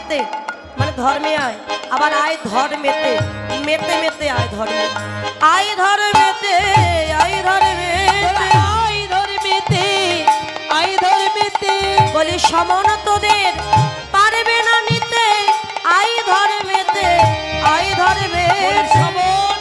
মেতে মানে ধর্মে আয়, আবার আয় ধর মেতে মেতে আয় ধর্মে আয় ধর্মেতে আয় ধর্মে আই ধর্মেতে আই ধর্মেতে বলি, সমন তোদের পারবে না নিতে আই ধর্মেতে আই ধর্মে সবন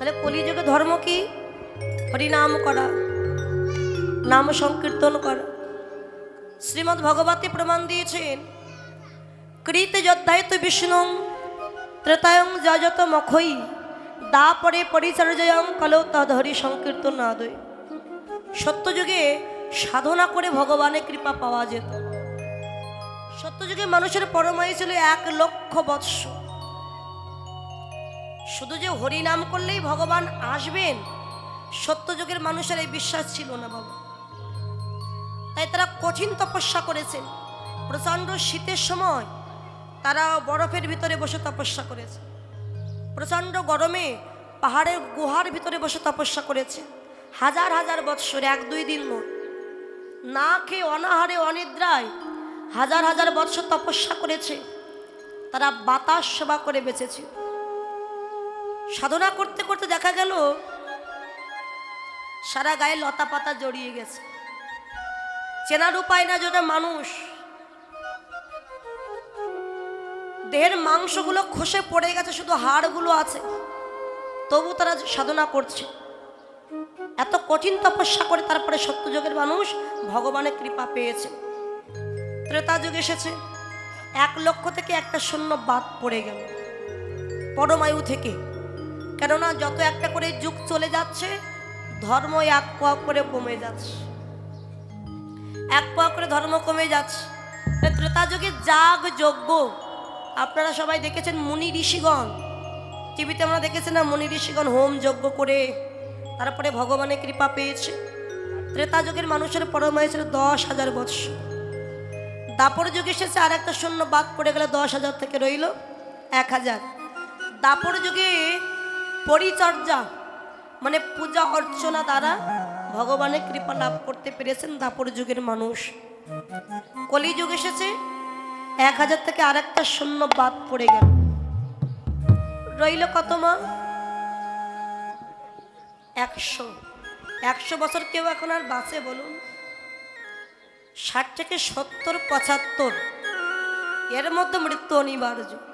তাহলে কলিযুগে ধর্ম কি? হরিনাম করা, নাম সংকীর্তন করা। শ্রীমদ্ ভগবতী প্রমাণ দিয়েছেন, কৃত যোদ্ধায়িত বিষ্ণু, ত্রেতায়ং যজত মখই দা পরে পরিচর্যয়ং কলৌ তদহরি সংকীর্তন না আদয় সত্যযুগে সাধনা করে ভগবানের কৃপা পাওয়া যেত। সত্যযুগে মানুষের পরমায়ু ছিল এক লক্ষ বৎসর শুধু যে হরি নাম করলেই ভগবান আসবেন? সত্যযুগের মানুষের এই বিশ্বাস ছিল না বাবা। তাই তারা কঠিন তপস্যা করেছেন। প্রচণ্ড শীতের সময় তারা বরফের ভিতরে বসে তপস্যা করেছে। প্রচণ্ড গরমে পাহাড়ের গুহার ভিতরে বসে তপস্যা করেছে। হাজার হাজার বৎসর, এক দুই দিন নয় না খেয়ে অনাহারে অনিদ্রায় হাজার হাজার বৎসর তপস্যা করেছে। তারা বাতাস সেবা করে বেঁচেছে সাধনা করতে করতে দেখা গেল, সারা গায়ে লতা পাতা জড়িয়ে গেছে। চেনার উপায় না যেটা মানুষ। দেহের মাংসগুলো খসে পড়ে গেছে, শুধু হাড়গুলো আছে। তবু তারা সাধনা করছে। এত কঠিন তপস্যা করে তারপরে সত্যযুগের মানুষ ভগবানের কৃপা পেয়েছে। ত্রেতা যুগ এসেছে। এক লক্ষ থেকে একটা শূন্য বাদ পড়ে গেল। পরমায়ু থেকে কেননা যত একটা করে যুগ চলে যাচ্ছে, ধর্ম এক পোয়া করে কমে যাচ্ছে। এক পোয়া করে ধর্ম কমে যাচ্ছে। ত্রেতা যুগে যাগ যজ্ঞ, আপনারা সবাই দেখেছেন মুনি ঋষিগণ। টিভিতে আমরা দেখেছি না মুনি ঋষিগণ হোম যজ্ঞ করে, তারপরে ভগবানের কৃপা পেয়েছে। ত্রেতা যুগের মানুষের পরমায়ু ছিল দশ হাজার বৎসর। দাপর যুগ এসেছে আর একটা শূন্য বাদ পড়ে গেলে দশ হাজার থেকে রইল এক হাজার। দাপর যুগে পরিচর্যা মানে পূজা অর্চনা দ্বারা ভগবানের কৃপা লাভ করতে পেরেছেন দাপর যুগের মানুষ। কলি যুগ এসেছে, এক হাজার থেকে আর একটা শূন্য বাদ পড়ে গেল। রইল কত মা? একশো। একশো বছর কেউ এখন আর বাঁচে বলুন? ষাট থেকে সত্তর, পঁচাত্তর। এর মধ্যে মৃত্যু অনিবার্য।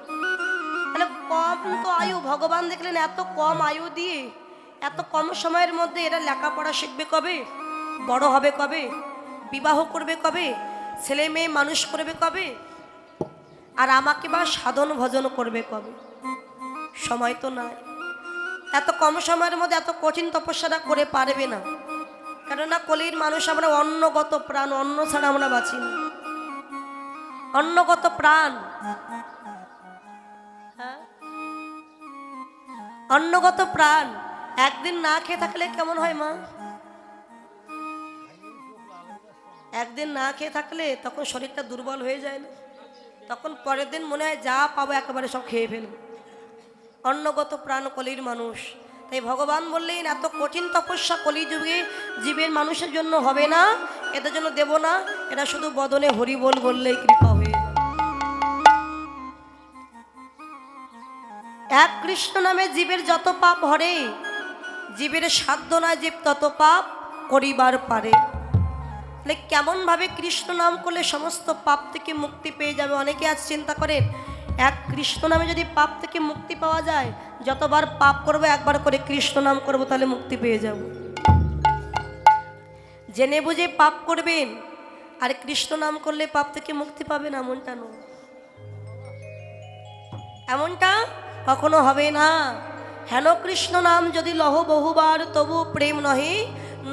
তাহলে কম তো আয়ু, ভগবান দেখলেন এত কম আয়ু দিয়ে, এত কম সময়ের মধ্যে এরা লেখাপড়া শিখবে কবে? বড় হবে কবে? বিবাহ করবে কবে? ছেলে মেয়ে মানুষ করবে কবে? আর আমাকে বা সাধন ভজন করবে কবে? সময় তো নাই। এত কম সময়ের মধ্যে এত কঠিন তপস্যাটা করে পারবে না। কেননা কলির মানুষ আমরা অন্নগত প্রাণ, অন্ন ছাড়া আমরা বাঁচি না। অন্নগত প্রাণ অন্নগত প্রাণ, একদিন না খেয়ে থাকলে কেমন হয় মা? একদিন না খেয়ে থাকলে তখন শরীরটা দুর্বল হয়ে যায় না। তখন পরের দিন মনে হয় যা পাবো একেবারে সব খেয়ে ফেলব। অন্নগত প্রাণ কলির মানুষ। তাই ভগবান বললেন, এত কঠিন তপস্যা কলি যুগে জীবের মানুষের জন্য হবে না, এদের জন্য দেব না এটা শুধু বদনে হরি বল বললেই কৃপা এক কৃষ্ণ নামে জীবের যত পাপ হরে, জীবের সাধ্য না জীব তত পাপ করিবার পারে। তাহলে কেমনভাবে কৃষ্ণ নাম করলে সমস্ত পাপ থেকে মুক্তি পেয়ে যাবে? অনেকে আজ চিন্তা করেন, এক কৃষ্ণ নামে যদি পাপ থেকে মুক্তি পাওয়া যায়, যতবার পাপ করব, একবার করে কৃষ্ণ নাম করব, তাহলে মুক্তি পেয়ে যাব। জেনে বুঝে পাপ করবেন, আর কৃষ্ণ নাম করলে পাপ থেকে মুক্তি পাবেন এমনটা নয়। এমনটা কখনো হবে না। হেন কৃষ্ণ নাম, যদি লহ বহুবার, তবু প্রেম নহে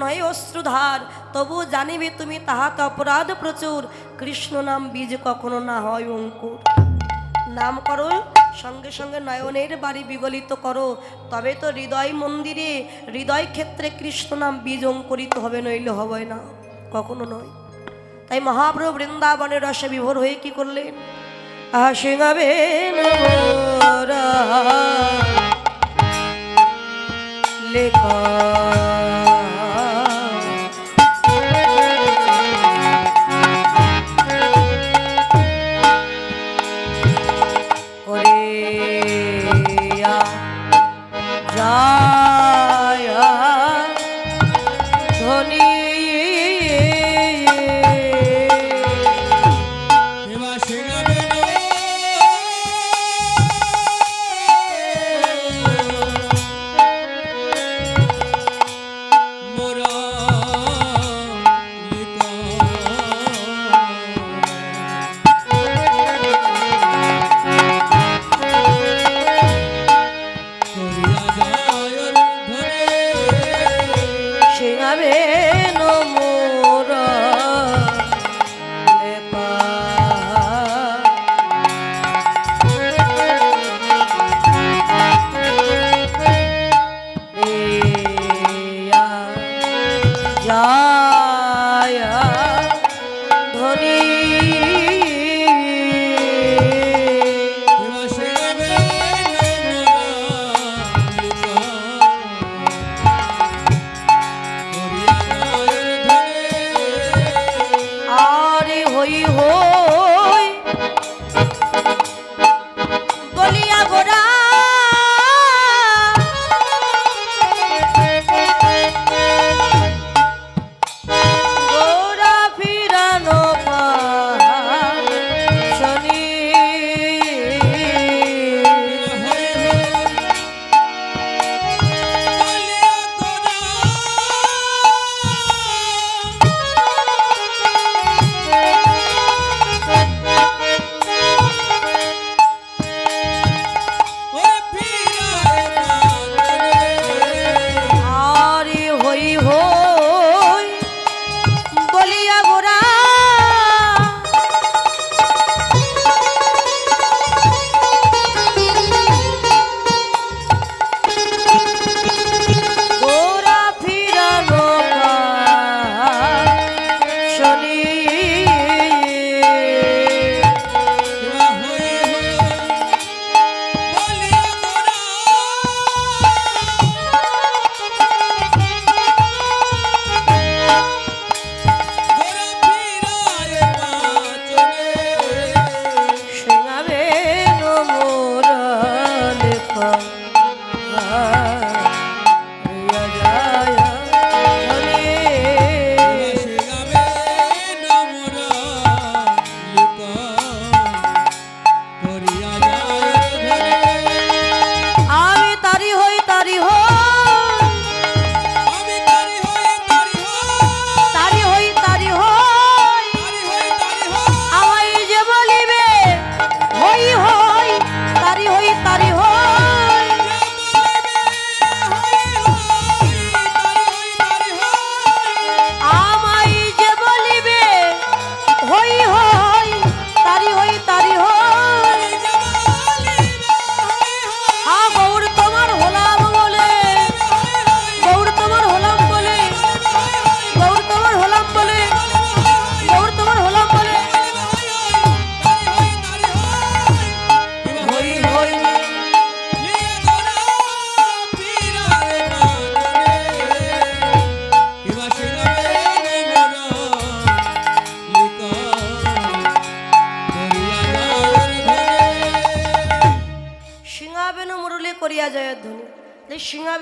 নহে অশ্রুধার, তবু জানিবে তুমি তাহাতে অপরাধ প্রচুর। কৃষ্ণ নাম, বীজ কখনো না হয় অঙ্কুর। নাম করো, সঙ্গে সঙ্গে নয়নের বাড়ি বিগলিত করো। তবে তো হৃদয় মন্দিরে, হৃদয় ক্ষেত্রে কৃষ্ণ নাম, বীজ অঙ্কুরিত হবে, নইলে হবে না, কখনো নয়। তাই মহাপ্রভু বৃন্দাবনের রসে বিভোর হয়ে কি করলেন? আসিঙাবে লেখা।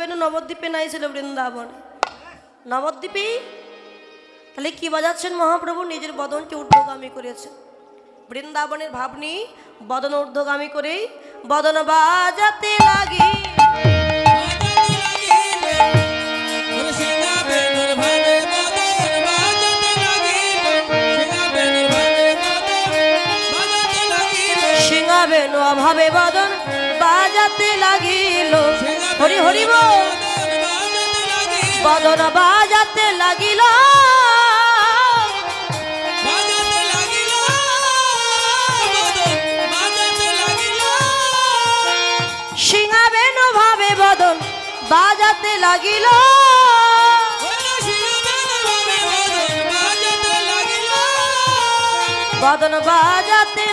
বেনু নবদ্বীপে নাই ছিল বৃন্দাবনে। নবদ্বীপেই তাহলে কি বাজাচ্ছেন মহাপ্রভু? নিজের বদনকে ঊর্ধ্বগামী করেছেন। বৃন্দাবনের ভাবনি বদন ঊর্ধ্বগামী করেই বদন বাজাতে লাগি সিংহাবেন অভাবে বদন বাজতে লাগিল। হরি হরি বদন বাজাতে লাগিল। সিংহাবেন ভাবে বদন বাজাতে লাগিল। বদন বাজাতে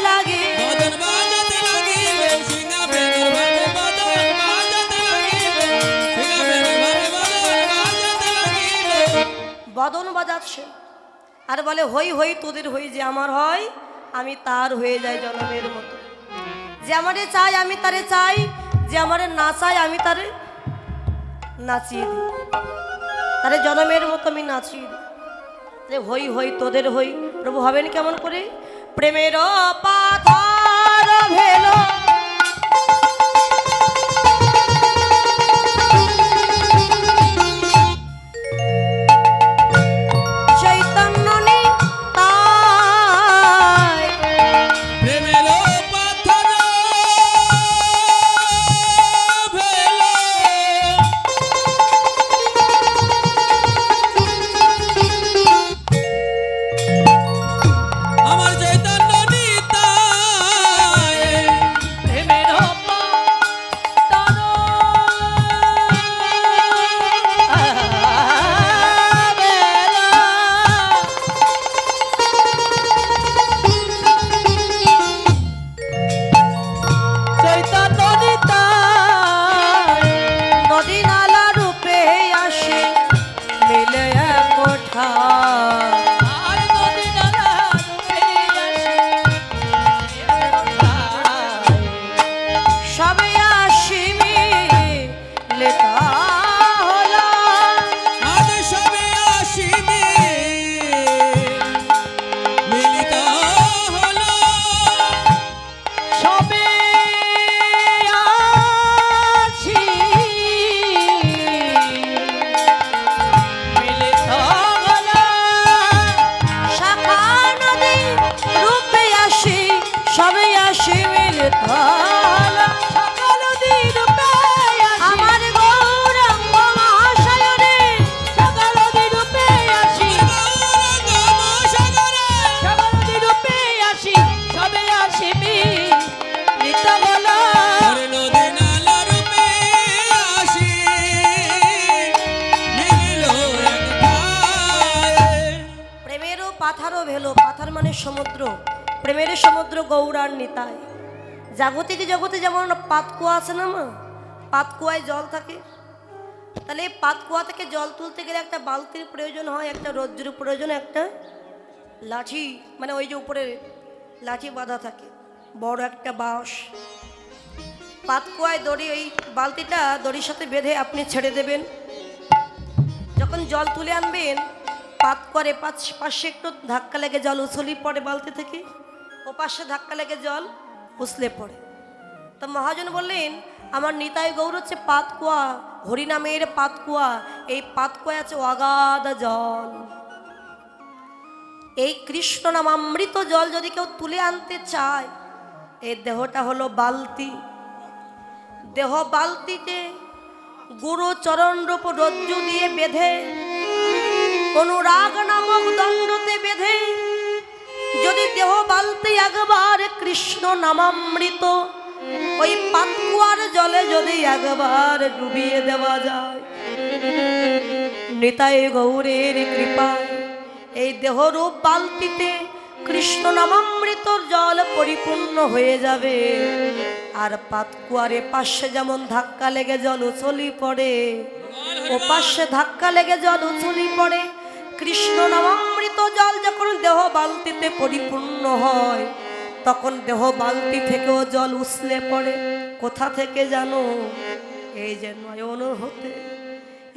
বদন আর বলে, হই হই, তোদের হই যে আমার হয়, আমি তার হয়ে যাই জনমের মতো। যে আমারে চাই আমি তারে চাই, যে আমারে না চাই আমি তারে নাচিয়ে দিই। তারে জনমের মতো আমি নাচিয়ে দিই। হই হই, তোদের হই, প্রভু হবেন কেমন করে? প্রেমের পাথর ভেলো প্রেমের সমুদ্র গৌরার নিতায় জাগতিক জগতে যেমন পাতকুয়া আছে না মা, পাতকুয়ায় জল থাকে। তাহলে এই পাতকুয়া থেকে জল তুলতে গেলে একটা বালতির প্রয়োজন হয়, একটা রজ্জুর প্রয়োজন, একটা লাঠি মানে ওই যে উপরে লাঠি বাঁধা থাকে, বড় একটা বাঁশ। পাতকুয়ায় দড়ি ওই বালতিটা দড়ির সাথে বেঁধে আপনি ছেড়ে দেবেন। যখন জল তুলে আনবেন পাত করে পাশে একটু ধাক্কা লেগে জল উছলি পড়ে বালতি থেকে। ও পাশে ধাক্কা লেগে জল উছলে পড়ে। তো মহাজন বললেন, আমার নিতাই গৌর হচ্ছে পাতকুয়া হরিনামের পাতকুয়া, এই পাতকুয়া আছে অগাধ জল। এই কৃষ্ণ নাম অমৃত জল যদি কেউ তুলে আনতে চায় এই দেহটা হলো বালতি। দেহ বালতিতে গুরু চরণ রূপ রজ্জু দিয়ে বেঁধে, অনুরাগ নামক দণ্ডতে বেঁধে যদি দেহ বালতি একবার কৃষ্ণ নামামৃত, ওই পাতকুয়ার জলে যদি একবার ডুবিয়ে দেওয়া যায়, নিতাই গৌরের কৃপায় এই দেহরূপ বালতিতে কৃষ্ণ নামামৃতর জল পরিপূর্ণ হয়ে যাবে। আর পাতকুয়ারে পাশে যেমন ধাক্কা লেগে জল উছলি পড়ে ও পাশে ধাক্কা লেগে জল উছলি পড়ে, কৃষ্ণ নামামৃত জল যখন দেহ বালতিতে পরিপূর্ণ হয়, তখন দেহ বালতি থেকেও জল উছলে পড়ে। কোথা থেকে জানো? এই যে নয়ন হতে,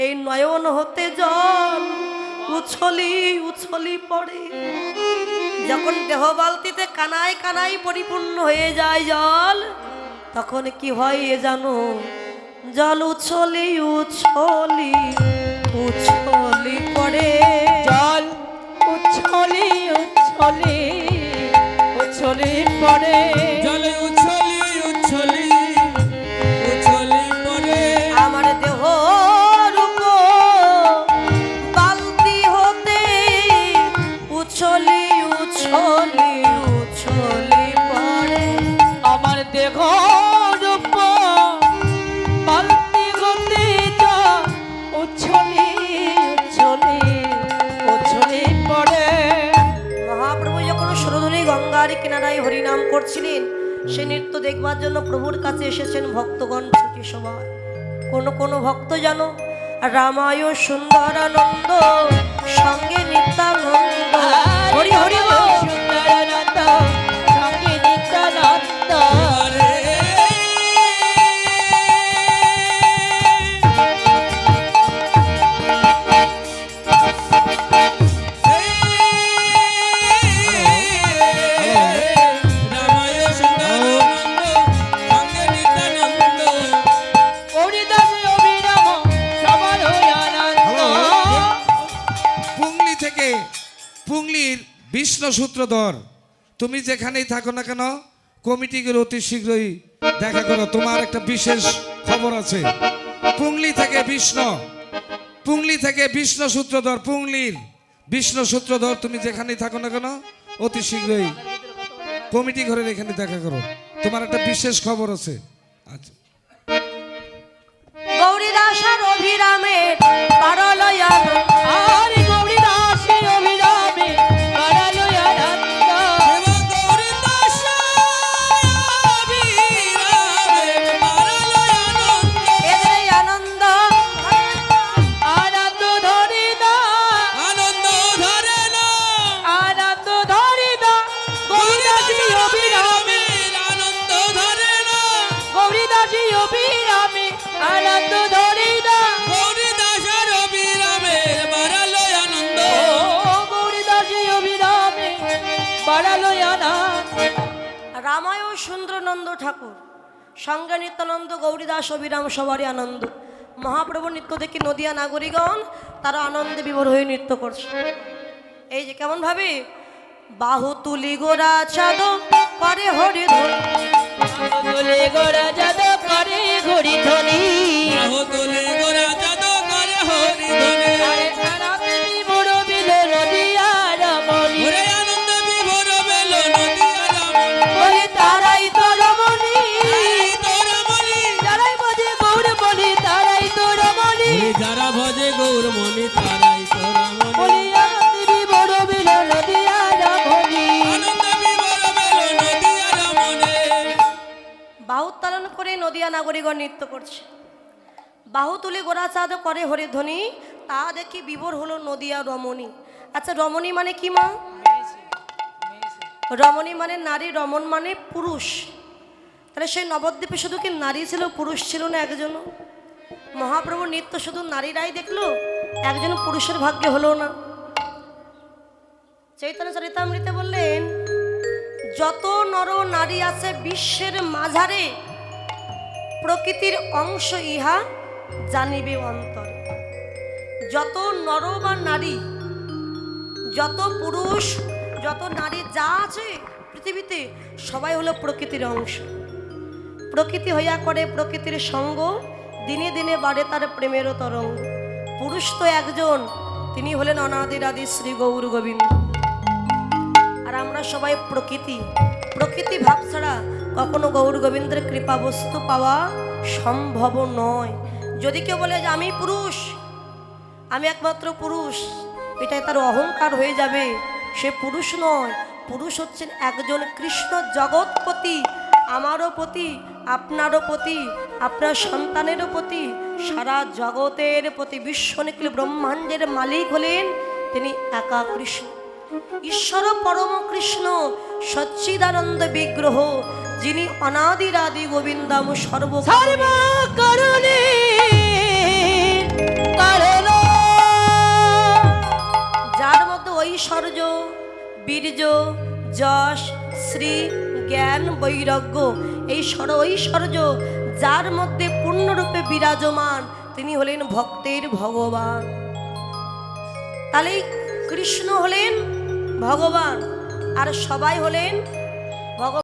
এই নয়ন হতে জল উছলি উছলি পড়ে। যখন দেহ বালতিতে কানায় কানায় পরিপূর্ণ হয়ে যায় জল, তখন কি হয় এ জানো? জল উছলি উছলি উছলি পড়ে। উচ্ছলি উচ্ছলি পড়ে। দেখবার জন্য প্রভুর কাছে এসেছেন ভক্তগণ ছুটি সবাই কোন কোনো ভক্ত জানো রামায় সুন্দরানন্দ সঙ্গে নিত্যানন্দ সূত্রধর। তুমি যেখানেই থাকো না কেন, কমিটিগুলো অতি শীঘ্রই দেখা করো। তোমার একটা বিশেষ খবর আছে। পুংলি থেকে বিষ্ণু। পুংলি থেকে বিষ্ণু সূত্রধর, পুংলির বিষ্ণু সূত্রধর, তুমি যেখানেই থাকো না কেন, অতি শীঘ্রই কমিটি ঘরের এখানে দেখা করো। তোমার একটা বিশেষ খবর আছে। আচ্ছা। গৌরীদাসার অভিরামের পারলয়ান সুন্দরনন্দ ঠাকুর সঙ্গে নিত্যানন্দ গৌরীদাস অবিরাম সবারই আনন্দ। মহাপ্রভু নৃত্য দেখি নদিয়া নাগরিকগণ তারা আনন্দে বিবর হয়ে নৃত্য করছে। এই যে কেমন ভাবে? বাহু তুলি গোরা চাঁদ করে হরি তুলে গোড়া যাদ করে হরি ধ্বনি। নাগরিকগণ নৃত্য করছে। বাহু তুলে গোড়া চাঁদ করে হরিধ্বনি, তা দেখি বিভোর হলো নদিয়া রমণী। আচ্ছা রমণী মানে কি মা? রমণী মানে নারী, রমণ মানে পুরুষ। তাহলে সেই নবদ্বীপে শুধু কি নারী ছিল, পুরুষ ছিল না একজন মহাপ্রভুর নৃত্য শুধু নারীরাই দেখল, একজন পুরুষের ভাগ্যে হলো না। চৈতন্য চরিতামৃতে বললেন, যত নর নারী আছে, বিশ্বের মাঝারে প্রকৃতির অংশ ইহা জানিবে অন্তর। যত নর বা নারী, যত পুরুষ, যত নারী যা আছে পৃথিবীতে, সবাই হলো প্রকৃতির অংশ। প্রকৃতি হইয়া করে প্রকৃতির সঙ্গ, দিনে দিনে বাড়ে তার প্রেমেরও তরঙ্গ। পুরুষ তো একজন, তিনি হলেন অনাদির আদি শ্রী গৌর গোবিন্দ। আর আমরা সবাই প্রকৃতি প্রকৃতি ভাব ছাড়া কখনো গৌর গোবিন্দের কৃপা বস্তু পাওয়া সম্ভব নয়। যদি কেউ বলে যে আমি পুরুষ, আমি একমাত্র পুরুষ, এটাই তার অহংকার হয়ে যাবে। সে পুরুষ নয়, পুরুষ হচ্ছেন একজন কৃষ্ণ জগৎপতি, আমারও প্রতি আপনারও প্রতি আপনার সন্তানেরও প্রতি সারা জগতের প্রতি বিশ্ব ব্রহ্মাণ্ডের মালিক হলেন তিনি একা কৃষ্ণ। ঈশ্বর পরম কৃষ্ণ, সচ্চিদানন্দ বিগ্রহ যিনি অনাদিরাদি গোবিন্দাম সর্ব সর্ব করুণে? কারণ যার মধ্যে ঐশ্বর্য বীর্য যশ শ্রী জ্ঞান বৈরাগ্য এই সর ঐশ্বর্য যার মধ্যে পূর্ণরূপে বিরাজমান তিনি হলেন ভক্তের ভগবান। তাহলে কৃষ্ণ হলেন ভগবান আর সবাই হলেন ভগবান।